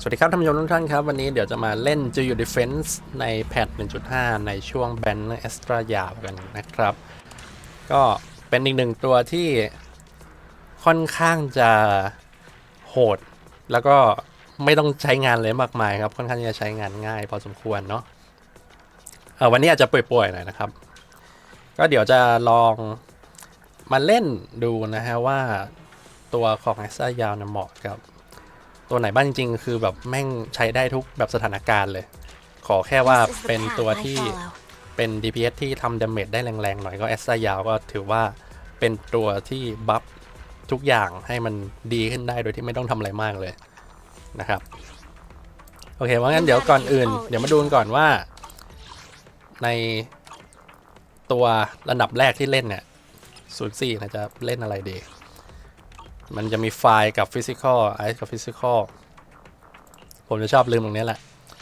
สวัสดีครับท่านผู้ชมทุกท่านครับ วันนี้เดี๋ยวจะมาเล่น j u y u Defense ในแพท1.5 ในช่วงแบนเอสตรายาวกันนะครับ ก็เป็นอีกหนึ่งตัวที่ค่อนข้างจะโหด แล้วก็ไม่ต้องใช้งานเลยมากมายครับ ค่อนข้างจะใช้งานง่ายพอสมควรเนาะเออวันนี้อาจจะป่วยๆหน่อยนะครับ ก็เดี๋ยวจะลองมาเล่นดูนะฮะว่าตัวของเอสตรายาวเนี่ยเหมาะกับ ตัวไหนบ้างจริง ๆ คือแบบแม่งใช้ได้ทุกแบบสถานการณ์เลย ขอแค่ว่า This is the เป็น path ตัว I ที่ follow. เป็น DPS ที่ทำดาเมจได้แรงๆ หน่อยก็แอสซายาวก็ถือว่าเป็นตัวที่บัฟทุกอย่างให้มันดีขึ้นได้โดยที่ไม่ต้องทำอะไรมากเลยนะครับ โอเคว่างั้นเดี๋ยวก่อนอื่น เดี๋ยวมาดูกันก่อนว่า ในตัวระดับแรกที่เล่นเนี่ยศูนย์สี่นะจะเล่นอะไรดี มันจะมีไฟล์กับฟิสิกอลไอซ์กับฟิสิกอลผมจะชอบลืมตรงนี้แหละ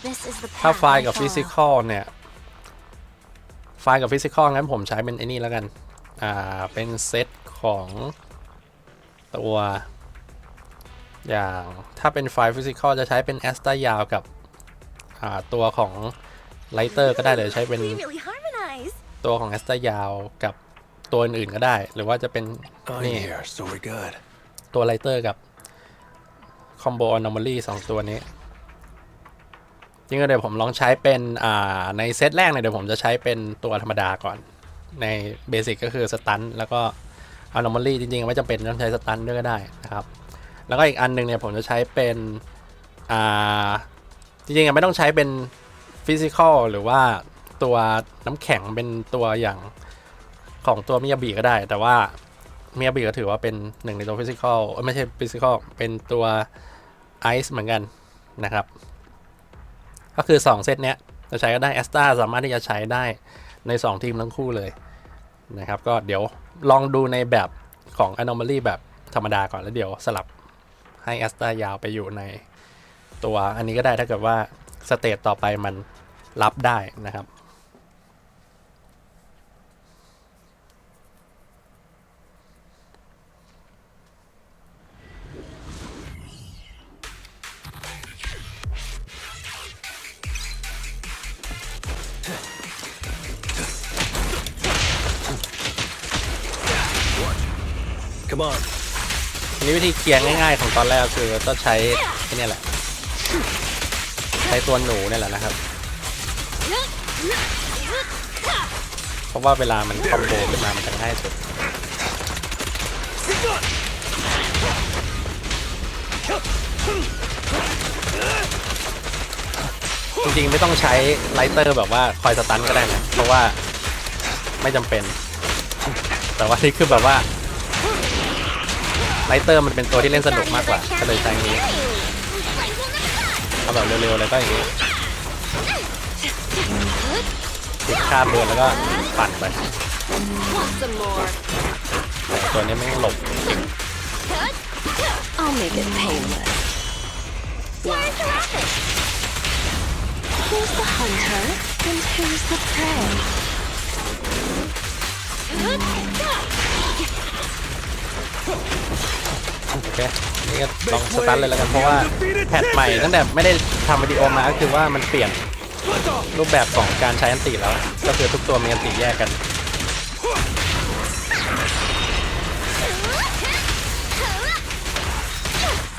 This is the ถ้า path ไฟล์ I กับ follow. ฟิสิกอลเนี่ย ไฟล์กับฟิสิกอลงั้นผมใช้เป็นไอ้นี่แล้วกัน อ่า เป็นเซตของตัว อย่างถ้าเป็นไฟล์ฟิสิกอลจะใช้เป็นแอสตายาวกับ อ่า ตัวของไลเตอร์ก็ได้เลยใช้เป็น We really harmonize. ตัวของแอสตายาวกับตัวอื่นๆก็ได้ หรือว่าจะเป็น On นี่ ตัวไลเตอร์กับคอมโบอ n o m a l y สองตัวนี้ จริงๆเดี๋ยวผมลองใช้เป็นอ่าในเซตแรกเนี่ยเดี๋ยวผมจะใช้เป็นตัวธรรมดาก่อน ในเบสิกก็คือสตันแล้วก็อ n o m a l y จริงๆ ไม่จำเป็นต้องใช้สตันด้วยก็ได้นะครับ แล้วก็อีกอันหนึงเนี่ยผมจะใช้เป็นอ่าจริงๆไม่ต้องใช้เป็นฟิสิกอลหรือว่าตัวน้ำแข็งเป็นตัวอย่างของตัวมิยาบิก็ได้ แต่ว่า เมียบีก็ถือว่าเป็นหนึ่งในตัวฟิสิกอลไม่ใช่ฟิสิกอลเป็นตัวไอซ์เหมือนกันนะครับ ก็คือ 2 เซตเนี้ยจะใช้ก็ได้แอสตาสามารถที่จะใช้ได้ใน 2 ทีมทั้งคู่เลยนะครับ ก็เดี๋ยวลองดูในแบบของ Anomaly แบบธรรมดาก่อนแล้วเดี๋ยวสลับให้แอสตายาวไปอยู่ในตัวอันนี้ก็ได้ถ้าเกิดว่าสเตจต่อไปมันรับได้นะครับ Come on. อันนี้วิธีเคลียร์ง่ายๆของตอนแรกคือต้องใช้ไอ้เนี่ยแหละ ใช้ตัวหนูเนี่ยแหละนะครับ เพราะว่าเวลามันคอมโบขึ้นมามันจะง่ายสุดจริงๆไม่ต้องใช้ไลเตอร์แบบว่าคอยสตันก็ได้นะ เพราะว่าไม่จำเป็น แต่ว่านี่คือแบบว่า ไลเตอร์มันเป็นตัวที่เล่นสนุกมากกว่าก็เลยใช้อย่างนี้เอาแบบเร็วๆเลยก็อย่างนี้ติดคาบเดินแล้วก็ปั่นไปแต่ตัวนี้ไม่งหลบ โอเคนี่ก็ลองสตาร์ทเลยแล้วกันเพราะว่าแพทใหม่ตั้งแต่ไม่ได้ทำวิดีโอมาก็คือว่ามันเปลี่ยนรูปแบบของการใช้อันติแล้ว ก็คือทุกตัวมีอันติแยกกัน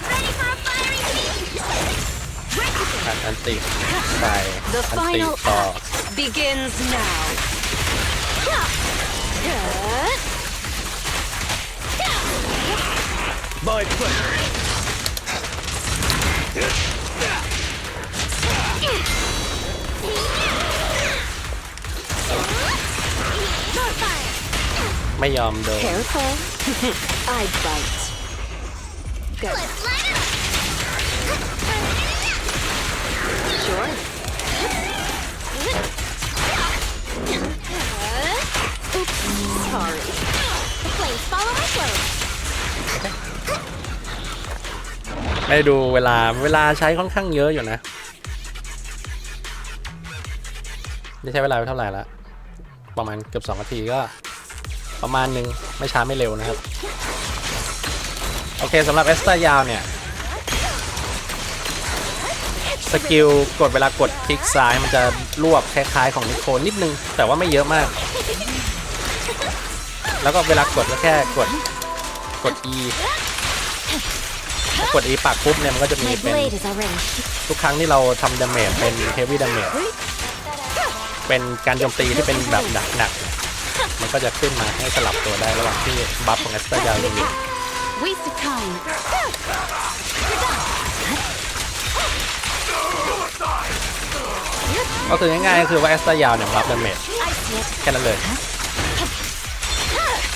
Ready for a fiery feast? อันอันติใส่ The อันติ final ต่อ act begins now. My pleasure. ไม่ยอมเดิน Careful. I bite. Good. Sure. Oops, sorry. The flames follow my flow. ไม่ดูเวลาเวลาใช้ค่อนข้างเยอะอยู่นะนี่ใช้เวลาไปเท่าไหร่ละประมาณเกือบ2นาทีก็ ประมาณหนึ่งไม่ช้าไม่เร็วนะครับ โอเคสำหรับเอสตายาวเนี่ยสกิลกดเวลากดคลิกซ้ายมันจะรวบคล้ายๆของนิโคลนิดนึง แต่ว่าไม่เยอะมาก แล้วก็เวลากดก็แค่กดกด E กด E ปักปุ๊บเนี่ยมันก็จะมี My เป็น blade is already. ทุกครั้งที่เราทำดาเมจเป็นเฮฟวี่ดาเมจเป็นการโจมตีที่เป็นแบบหนักๆเนี่ยมันก็จะขึ้นมาให้สลับตัวได้ระหว่างที่บัฟของแอสตายาอยู่ Waste of time. ก็คือง่ายๆก็คือว่าแอสตายาเนี่ยบัฟดาเมจ I see it. แค่นั้นเลย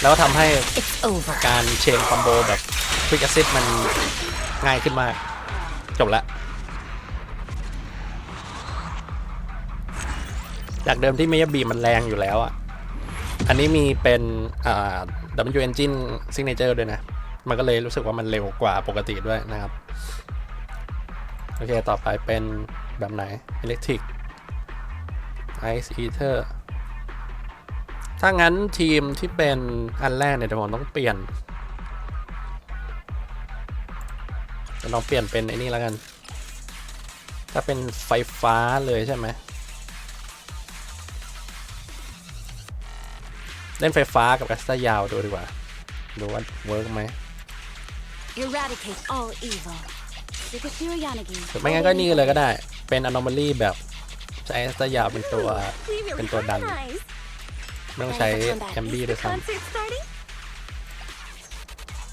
แล้วก็ทำให้ It's over. การเชนคอมโบแบบควิกแอซิดมัน ง่ายขึ้นมาก จบละจากเดิมที่เมยบีมันแรงอยู่แล้วอะ อันนี้มีเป็นอ่า W Engine Signature ด้วยนะ มันก็เลยรู้สึกว่ามันเร็วกว่าปกติด้วยนะครับ โอเค ต่อไปเป็นแบบไหน Electric Ice Eater ถ้างั้นทีมที่เป็นอันแรกเนี่ยเดี๋ยวผมต้องเปลี่ยน จะลองเปลี่ยนเป็นไอ้นี่แล้วกัน ถ้าเป็นไฟฟ้าเลยใช่ไหมเล่นไฟฟ้ากับแอสตายาวดูดีกว่า ดูว่าเวิร์กไหม Eradicate all evil. Superhero Yanagi. หรือไม่งั้นก็นี่เลยก็ได้ เป็น anomaly แบบใช้แอสตายาวเป็นตัวเป็นตัวดัน ไม่ต้องใช้แอมบี้ด้วยซ้ Concert starting?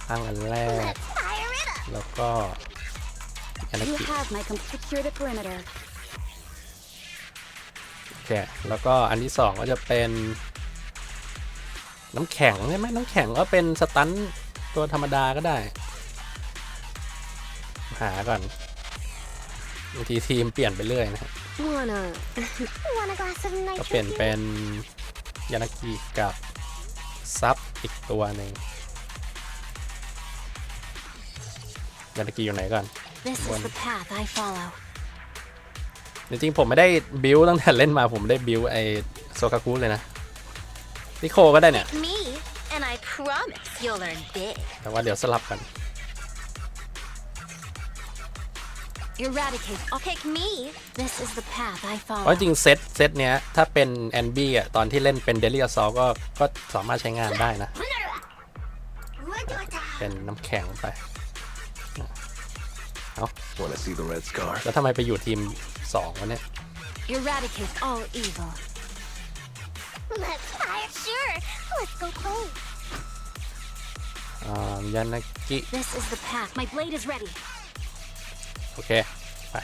ำตั้งอันแรก Fire it up. แล้วก็อัน You นี้ have my complete secure the perimeter. โอเคแล้วก็อันที่สองก็จะเป็นน้ำแข็งใช่ไหมน้ำแข็งก็เป็นสตันตัวธรรมดาก็ได้ หาก่อนบางทีทีมเปลี่ยนไปเรื่อยนะฮะ Wanna. Want a glass of ก็เปลี่ยนเป็นยานากิกับซับอีกตัวหนึ่ง ยานากิอยู่ไหนก่อน This is the path I follow. จริงๆผมไม่ได้บิวตั้งแต่เล่นมาผมได้บิวไอโซคากุเลยนะนิโคก็ได้เนี่ย Me, and I promise you'll learn big. แต่ว่าเดี๋ยวสลับกัน Eradicate. I'll take me. This is the path I เพราะ follow. จริงๆเซตเซตเนี้ยถ้าเป็นแอนบี้อะตอนที่เล่นเป็นเดลี่อ s ซอก็ก็สามารถใช้งานได้นะ เป็นน้ำแข็งไป Want to see the red scar? แล้วทำไมไปอยู่ทีมสองวะเนี่ย Eradicate all evil. Let's fire. Sure. Let's go play. อ่ายานากิ This is the path. My blade is ready. โอเค ไป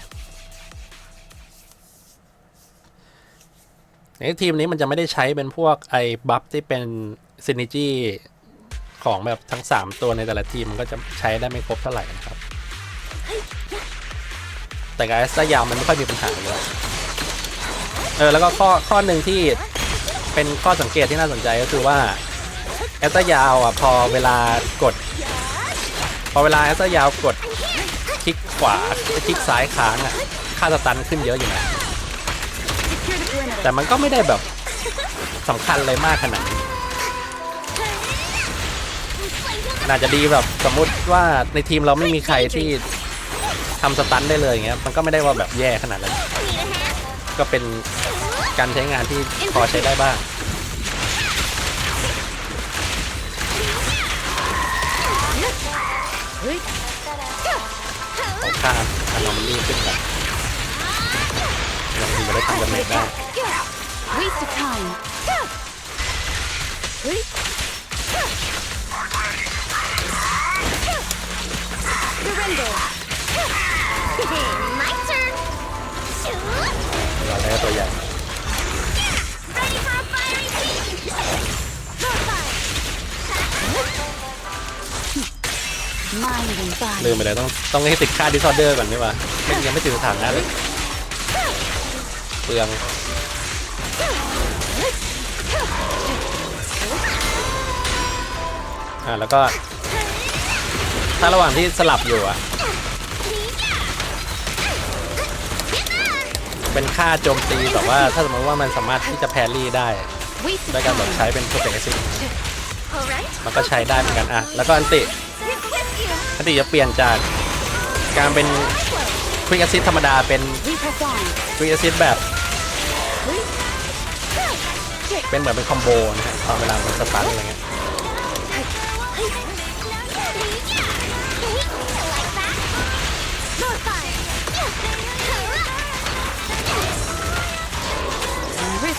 ในทีมนี้มันจะไม่ได้ใช้เป็นพวกไอ้บัฟที่เป็นซินิจี้ของแบบทั้ง 3 ตัวในแต่ละทีม มันก็จะใช้ได้ไม่ครบเท่าไหร่นะครับ แต่กับแอสตายาวมันไม่ค่อยมีปัญหาอยู่แล้วเออแล้วก็ข้อข้อหนึ่งที่เป็นข้อสังเกตที่น่าสนใจก็คือว่าแอสตายาวอะพอเวลากด พอเวลาแอสตายาวกดคลิกขวาคลิกซ้ายค้างอะค่าสตันขึ้นเยอะอยู่นะแต่มันก็ไม่ได้แบบสำคัญเลยมากขนาดนี้อาจจะดีแบบสมมุติว่าในทีมเราไม่มีใครที่ ทำสตันได้เลยอย่างเงี้ยมันก็ไม่ได้ว่าแบบแย่ขนาดนั้นก็เป็นการใช้งานที่พอใช้ได้บ้างเอาค่าอันนอมันนี่ขึ้นแบบเราถึงจะได้ทำดาเมจได้ เราได้ตัวใหญ่ Ready for a fiery beam. More fire. Mind and ลืม body. ไปเลยต้องต้องให้ติดค่าดิสออเดอร์ก่อนดีกว่าไม่ยังไม่ถึงสถานะเลยเปลืองอ่าแล้วก็ ถ้าระหว่างที่สลับอยู่อะ เป็นค่าโจมตีแบบว่าถ้าสมมติว่ามันสามารถที่จะแพรรี่ได้ด้วยการแบบใช้เป็น perfect assist All right. มันก็ใช้ได้เหมือนกันอะแล้วก็อันติอันติจะเปลี่ยนจากการเป็นควิกแอซิดธรรมดาเป็นควิกแอซิดแบบ เป็นเหมือนเป็นคอมโบนะฮะตอนเวลามันสตันอะไรเงี้ย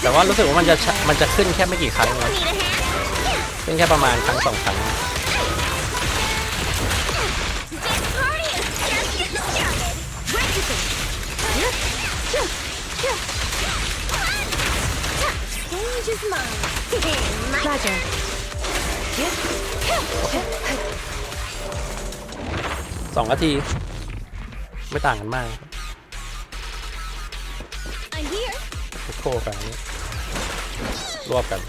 แต่ว่ารู้สึกว่ามันจะมันจะขึ้นแค่ไม่กี่ครั้งนะขึ้นแค่ประมาณครั้งสองครั้งสองนาที ไม่ต่างกันมาก คกันรวบกัน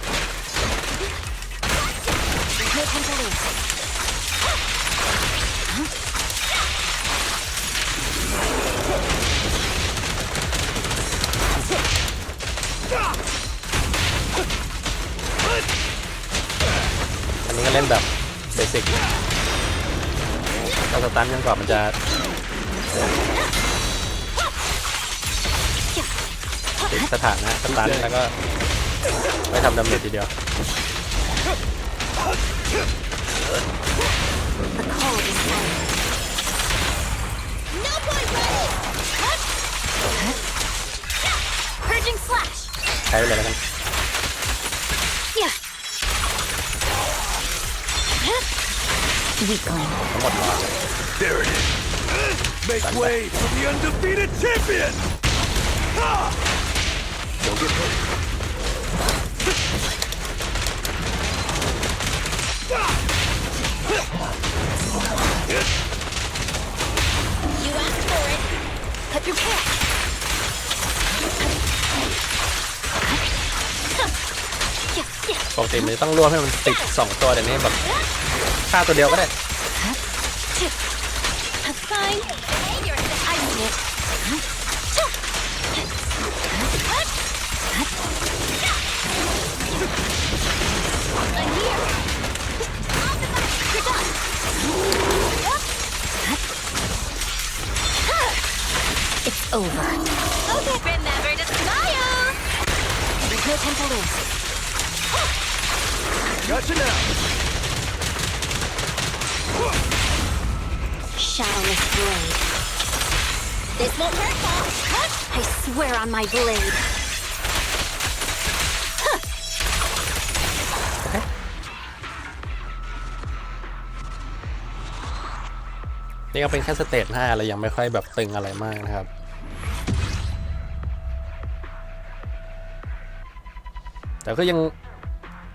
อันนี้ก็เล่นแบบเบสิกก็สตันจนกว่ามันจะ ติดสถานะสตันแล้วก็ไม่ทำดาเมจทีเดียว The cold is silent. No point ready. Cut. Purging slash. ใช้ไปเลยแล้วกัน Yeah. Weakling. ทั้งหมดรอเลย There it is. Make way for the undefeated champion! Ah! Don't get hurt. You asked for it. Cut your path. Yeah, yeah. ปกติมันจะต้องรวบให้มันติดสองตัวแต่นี้แบบฆ่าตัวเดียวก็ได้ That's fine. Hey, you're I over. Okay. Remember to smile. There's no time to lose. Gotcha now! Shadowless blade. This won't hurt, Boss. I swear on my blade. นี่ก็เป็นแค่สเตจ5เรายังไม่ค่อยแบบตึงอะไรมากนะครับ แต่ก็ยัง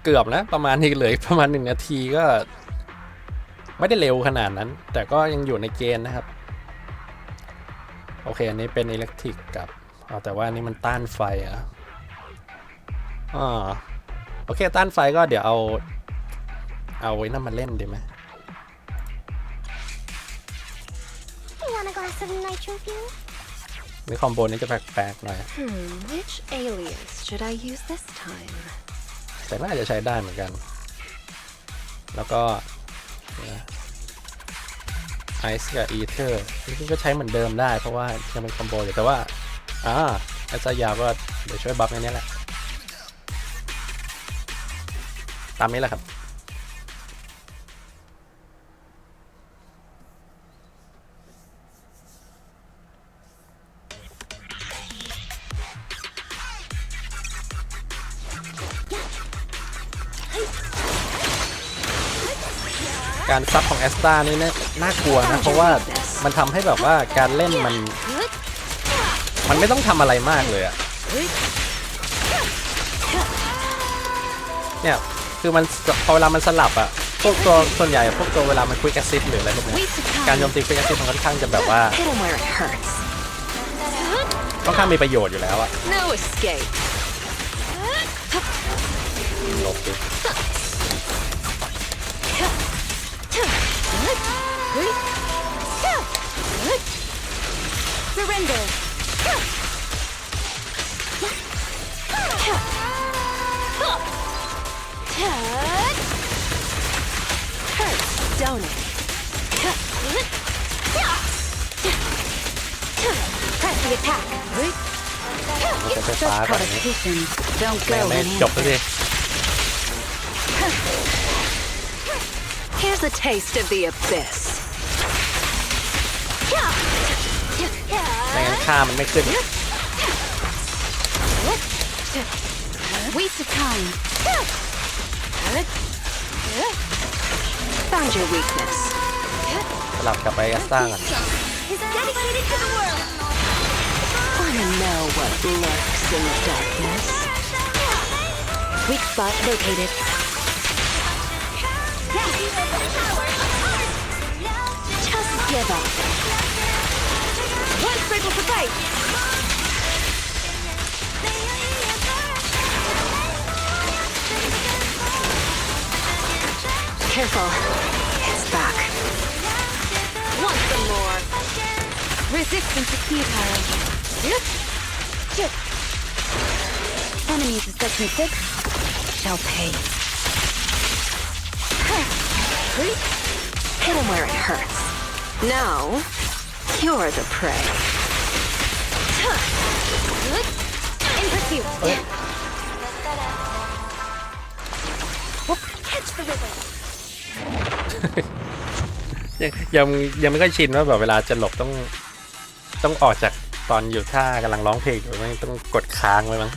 เกือบนะประมาณนี้เลืออีกประมาณหนึ่งนาทีก็ ไม่ได้เร็วขนาดนั้น แต่ก็ยังอยู่ในเกณฑ์นะครับ โอเค อันนี้เป็นอิเล็กทริกกับอ๋อแต่ว่าอันนี้มันต้านไฟอะอ่าโอเค ต้านไฟก็เดี๋ยวเอา เอาไว้นั่นมาเล่นดีไหม นี่คอมโบนี้จะแปลกๆหน่อย Hmm, which alias should I use this time? แต่น่าจะใช้ได้เหมือนกัน แล้วก็ไอซ์กับอีเทอร์จริงๆก็ใช้เหมือนเดิมได้ เพราะว่ายังเป็นคอมโบอยู่แต่ว่าอ่าไอซ์ยาวก็เดี๋ยวช่วยบัฟในนี้แหละ ตามนี้แหละครับ แอสตานี่น่าน่ากลัวนะ เพราะว่ามันทำให้แบบว่าการเล่นมัน มันไม่ต้องทำอะไรมากเลยอะเนี่ยคือมันพอเวลามันสลับอะพวกตัวส่วนใหญ่พวกตัวเวลามันควิกแอซิดหรืออะไรพวกเนี้ย Waste of การโจ time. มตีควิกแอซิดมันค่อนข้างจะแบบว่า Hit him where it hurts. ค่อนข้างมีประโยชน์อยู่แล้วอะ No escape. หลบดิ Surrender. Hurts, don't it? attack. มันจะไฟ It's ฟ้า just ก่อนนี้ provocation. Don't แม่ง go ไม่ in จบสักที Here's a taste of the abyss. ไม่งั้นค่ามันไม่ขึ้น Waste of time. Found your weakness. สลับกลับไปแอสตาก่อน Is dedicated to the world. Wanna know what lurks in the darkness? Weak spot located. Just give up. One circle fight. Careful. It's back. Want some more? Resistance is futile. Enemies of section 6 shall pay. Hit him where it hurts. Now, you're the prey. In pursuit. Catch the rhythm. ยังยังยังไม่ค่อยชินว่าแบบเวลาจะหลบต้อง ต้องออกจากตอนอยู่ท่ากำลังร้องเพลงอยู่ไม่ต้องกดค้างไว้มั้ง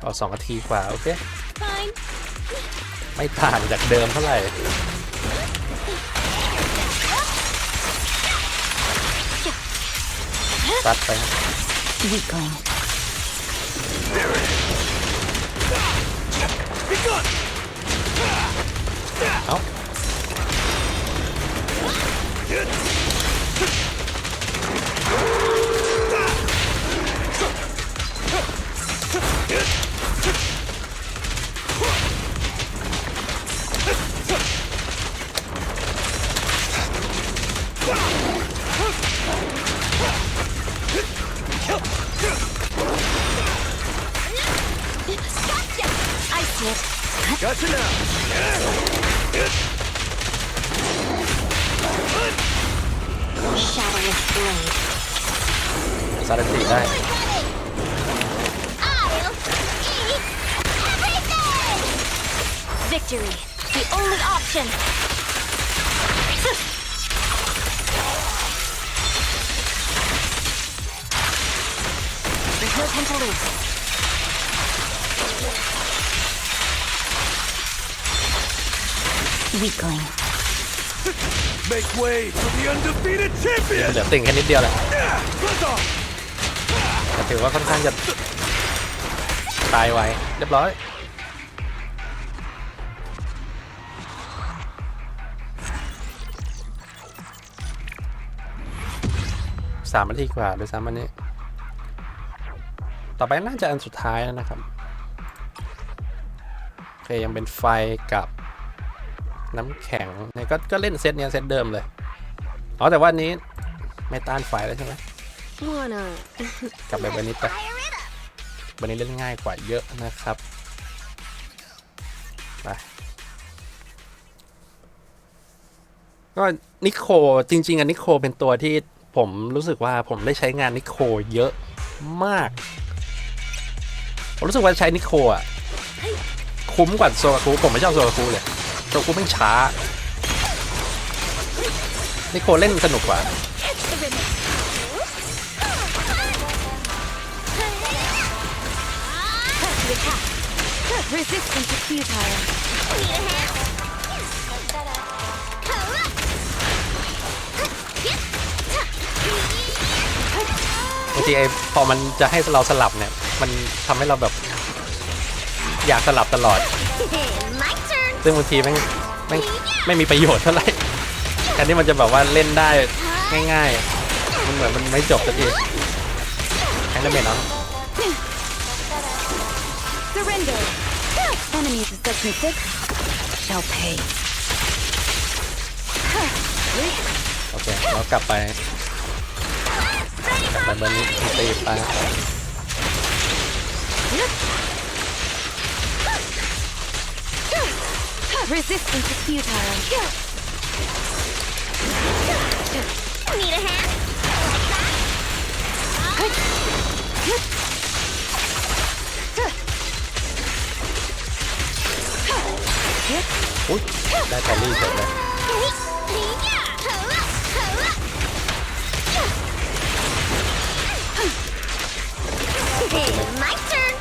เอาสองนาทีกว่า โอเค Fine. ไม่ต่างจากเดิมเท่าไหร่ ซัดไปครับ Weakling. Be gone! เอ้า Gotcha. Gotcha now! Shadowless blade. ซาดันติได้ I'll eat everything. Victory. The only option. There's no time to lose. Weakling. Make way for the undefeated เห champion! ลือติ่งแค่นิดเดียวแหละ Yeah! Buzz off! แต่ถือว่าค่อนข้างจะตายไวเรียบร้อย สามนาทีกว่าด้วยซ้ำอันนี้ ต่อไปน่าจะอันสุดท้ายแล้วนะครับ โอเค ยังเป็นไฟกับ น้ำแข็งเนี่ยก็ก็เล่นเซตเนี้ยเซตเดิมเลย อ๋อแต่ว่าอันนี้ไม่ต้านไฟแล้วใช่ไหม Wanna กลับไปเบอร์นี้ไป Fire it up. วันนี้เล่นง่ายกว่าเยอะนะครับไปก็นิโคจริง ๆอันนิโคเป็นตัวที่ผมรู้สึกว่าผมได้ใช้งานนิโคเยอะมาก ผมรู้สึกว่าใช้นิโคอะ คุ้มกว่าโซลาคูผมไม่ชอบโซลาคูเลย โซลาคูแม่ช้านิโคเล่นสนุกกว่าบางทีไอ้พอมันจะให้เราสลับเนี่ย มันทำให้เราแบบ อยากสลับตลอด ซึ่งบางทีแม่งแม่งไม่มีประโยชน์เท่าไหร่แทนที่มันจะแบบว่าเล่นได้ง่ายๆ มันเหมือนมันไม่จบสักทีแทงได้ไหมเนาะ Surrender. Enemies of section 6 shall pay. โอเค เรากลับไป กลับไปเบอร์นี้ตีไป Resistance is futile. Need a hand? Like that? อุ้ยได้แตรี่เสร็จแล้วเฮ้ย my turn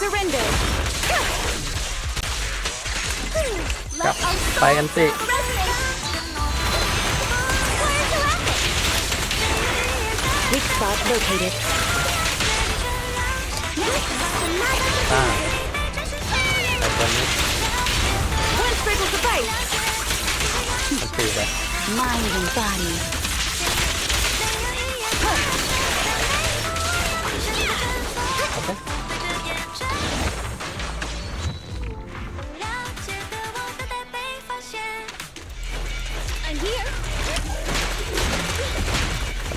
surrender กลับไปกันสิ Weak spot located. ต้าแต่ตัวนี้ One sprinkles of ice. มันตีไป Mind and body. โอ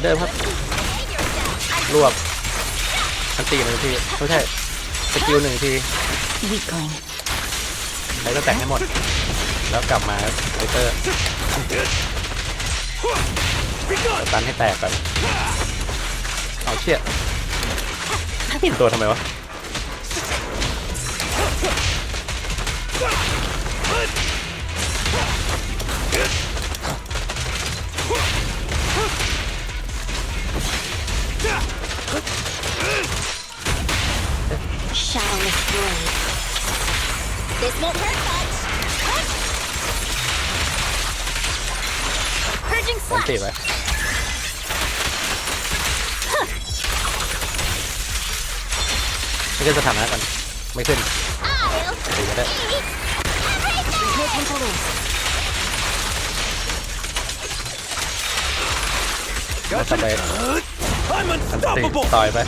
เหมือนเดิมครับ รวบอันตีหนึ่งทีไม่ใช่สกิลหนึ่งที Weakling. ใช้ก็แต่งให้หมด แล้วกลับมาไฟเตอร์ Be gone! ตันให้แตกก่อนเอาเชี่ยเห็นตัวทำไมวะ Purging ผม slash. ตีไปไม่ขึ้นสถานะก่อนไม่ขึ้น I'll ตีก็ได้ eat everything. No time to waste. แล้วต่อไป I'm ตี unstoppable! ต่อยไป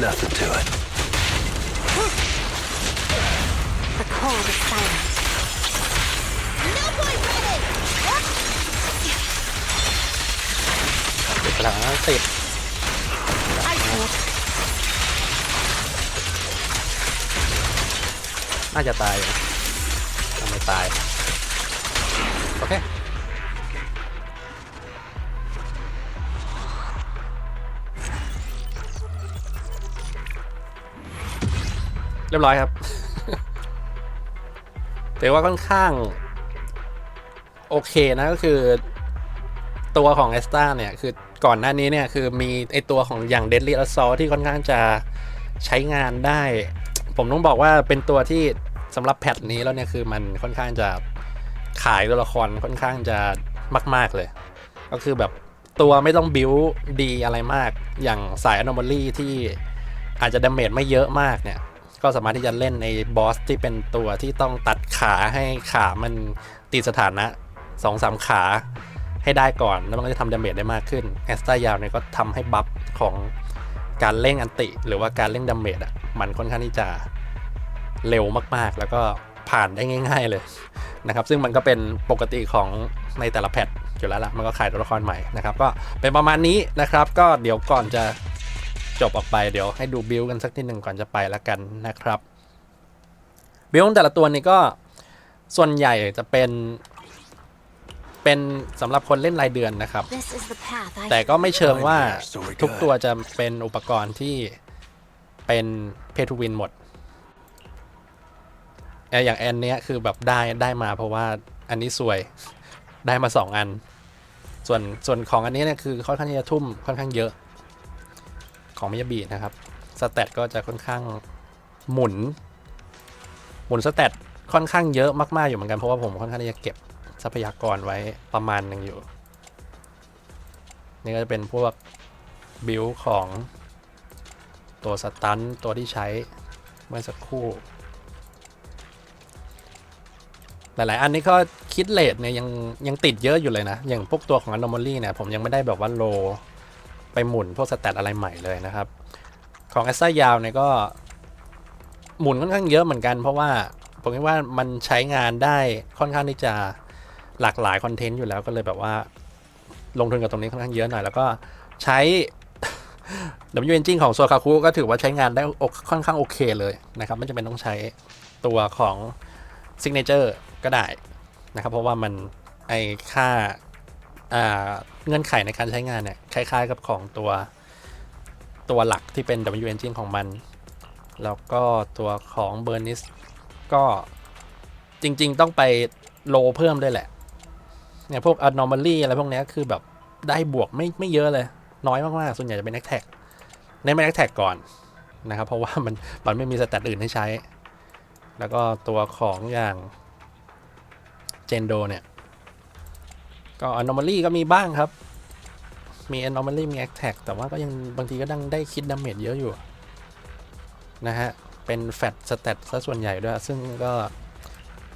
Nothing to it. The cold is silent. No point running. ติดสถานะติด Ice hold. น่าจะตายอยู่ทำไมตาย โอเค เรียบร้อยครับ แต่ว่าค่อนข้าง โอเคนะก็คือ ตัวของเอสตาเนี่ยคือก่อนหน้านี้เนี่ยคือมีไอตัวของอย่าง Deadly Assault ที่ค่อนข้างจะใช้งานได้ ผมต้องบอกว่าเป็นตัวที่สำหรับแพทนี้แล้วเนี่ยคือมันค่อนข้างจะขายตัวละครค่อนข้างจะมาก ๆเลย ก็คือแบบตัวไม่ต้องบิวดีอะไรมาก อย่างสาย Anomaly ที่อาจจะดาเมจไม่เยอะมากเนี่ย ก็สามารถที่จะเล่นในบอสที่เป็นตัวที่ต้องตัดขาให้ขามันติดสถานะสองสามขาให้ได้ก่อน แล้วมันก็จะทำดาเมจได้มากขึ้นแอสตายาวเนี่ยก็ทำให้บัฟของการเร่งอันติ หรือว่าการเร่งดาเมจอะมันค่อนข้างที่จะเร็วมากๆ แล้วก็ผ่านได้ง่าย ๆเลยนะครับ ซึ่งมันก็เป็นปกติของในแต่ละแพทอยู่แล้วละมันก็ขายตัวละครใหม่นะครับ ก็เป็นประมาณนี้นะครับ ก็เดี๋ยวก่อนจะ จบออกไปเดี๋ยวให้ดูบิลกันสักนิดหนึ่งก่อนจะไปแล้วกันนะครับบิลของแต่ละตัวนี่ก็ส่วนใหญ่จะเป็นเป็นสำหรับคนเล่นรายเดือนนะครับ This is the path I แต่ก็ไม่เชิงว่า So we're ทุก good. ตัวจะเป็นอุปกรณ์ที่เป็นเพทูวินหมดเอ่ออย่างแอนเนี้ยคือแบบได้ได้มาเพราะว่าอันนี้สวยได้มาสองอัน ส่วนส่วนของอันนี้เนี่ยคือค่อนข้างที่จะทุ่มค่อนข้างเยอะ ของมิยาบินะครับสแตทก็จะค่อนข้างหมุน หมุนสแตทค่อนข้างเยอะมากๆอยู่เหมือนกันเพราะว่าผมค่อนข้างจะเก็บทรัพยากรไว้ประมาณหนึ่งอยู่ นี่ก็จะเป็นพวกบิลของตัวสตันตัวที่ใช้เมื่อสักครู่ หลาย ๆ อันนี้ก็คิดเลทเนี่ยยังยังติดเยอะอยู่เลยนะ อย่างพวกตัวของ Anomaly เนี่ยผมยังไม่ได้แบบว่าโล ไปหมุนพวกสแตทอะไรใหม่เลยนะครับ ของ a s ซายาวเนี่ยก็ หมุนค่อนข้างเยอะเหมือนกัน เพราะว่าผมคิดว่ามันใช้งานได้ค่อนข้างที่จะหลากหลายคอนเทนต์อยู่แล้วก็เลยแบบว่า ลงทุนกับตรงนี้ค่อนข้างเยอะหน่อย แล้วก็ใช้ W Engine ของโซคาคุก็ถือว่าใช้งานได้ค่อนข้างโอเคเลยนะครับไม่จำเป็นต้องใช้ตัวของ Signature ก็ได้นะครับ เพราะว่ามันไอค่า เงื่อนไขในการใช้งานเนี่ยคล้ายๆกับของตัวตัวหลักที่เป็น W Engine ของมัน แล้วก็ตัวของ b u r n i s ก็จริง ๆ ต้องไปโลเพิ่มด้วยแหละเนี่ยพวก anomaly อะไรพวกนี้คือแบบได้บวกไม่ไม่เยอะเลย น้อยมากๆ ส่วนใหญ่จะเป็น a t t a c k เน้นเป็น a t t a c k ก่อนนะครับ เพราะว่ามันมันไม่มีสแตทอื่นให้ใช้ แล้วก็ตัวของอย่าง Gendo เนี่ย ก็ anomaly ก็มีบ้างครับ มี anomaly มี attack แต่ว่าก็ยังบางทีก็ดังได้คิดดาเมจเยอะอยู่ นะฮะ เป็นแฟตสเตตซะส่วนใหญ่ด้วย ซึ่งก็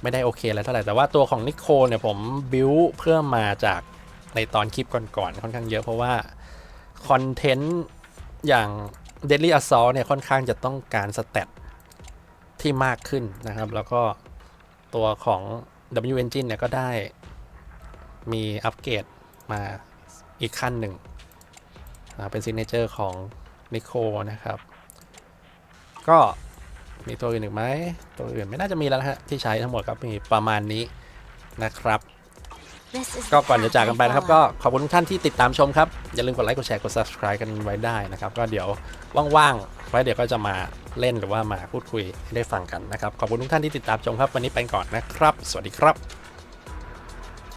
ไม่ได้โอเคอะไรเท่าไหร่ แต่ว่าตัวของนิโคเนี่ยผมบิวเพิ่มมาจากในตอนคลิปก่อนๆค่อนข้างเยอะเพราะว่า คอนเทนต์อย่าง Deadly Assault เนี่ยค่อนข้างจะต้องการสเตตที่มากขึ้นนะครับ แล้วก็ตัวของ W Engine เนี่ยก็ได้ มีอัปเกรดมาอีกขั้นหนึ่งอ่าเป็นซิ g เนเจอร์ของ n i c o นะครับ ก็มีตัวอื่นอีกไหม ตัวอื่นไม่น่าจะมีแล้วนะฮะ ที่ใช้ทั้งหมดครับมีประมาณนี้นะครับ This is ก็ the ก่อนจะ path จากกัน I ไปนะครับ follow. ก็ขอบคุณทุกท่านที่ติดตามชมครับ อย่าลืมกดไลค์กดแชร์กด subscribe กันไว้ได้นะครับ ก็เดี๋ยวว่างๆไว้เดี๋ยวก็จะมาเล่นหรือว่ามาพูดคุยให้ได้ฟังกันนะครับ ขอบคุณทุกท่านที่ติดตามชมครับ วันนี้ไปก่อนนะครับ สวัสดีครับ